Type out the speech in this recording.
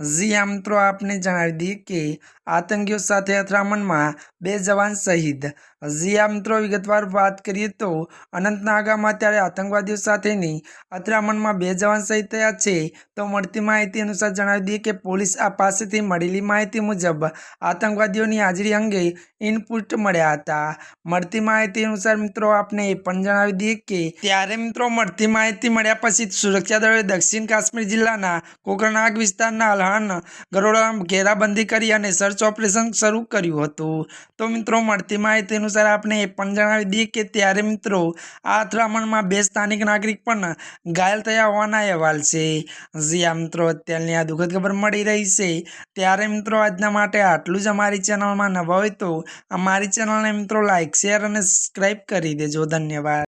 જી આમ મિત્રો આપને જણાવી દઈએ કે આતંકીઓ સાથે અથડામણમાં બે જવાન શહીદ. જી આ મિત્રો વિગતવાર વાત કરીએ તો અનંતનાગામાં ત્યારે આતંકવાદીઓ સાથેની અથડામણમાં બે જવાન શહીદ થયા છે. તો મળતી માહિતી અનુસાર જણાવી દઈએ કે પોલીસ આ પાસેથી મળેલી માહિતી મુજબ આતંકવાદીઓની હાજરી અંગે ઇનપુટ મળ્યા હતા. મળતી માહિતી અનુસાર મિત્રો આપને એ પણ જણાવી દઈએ કે ત્યારે મિત્રો મળતી માહિતી મળ્યા પછી સુરક્ષા દળોએ દક્ષિણ કાશ્મીર જિલ્લાના કોકરનાગ વિસ્તારના અલહાન ગરોડામાં ઘેરાબંધી કરી અને સર્ચ ઓપરેશન શરૂ કર્યું હતું. તો મિત્રો, મળતી માહિતી અનુસાર આપણે એ પણ જણાવી દઈએ કે ત્યારે મિત્રો, આ અથડામણમાં બે સ્થાનિક નાગરિક પણ ઘાયલ થયા હોવાના અહેવાલ છે. જી આ મિત્રો, અત્યારની આ દુઃખદ ખબર મળી રહી છે. ત્યારે મિત્રો, આજના માટે આટલું જ અમારી ચેનલમાં નવા હોય તો અમારી ચેનલને મિત્રો લાઇક શેર અને સબસ્ક્રાઈબ કરી દેજો. ધન્યવાદ.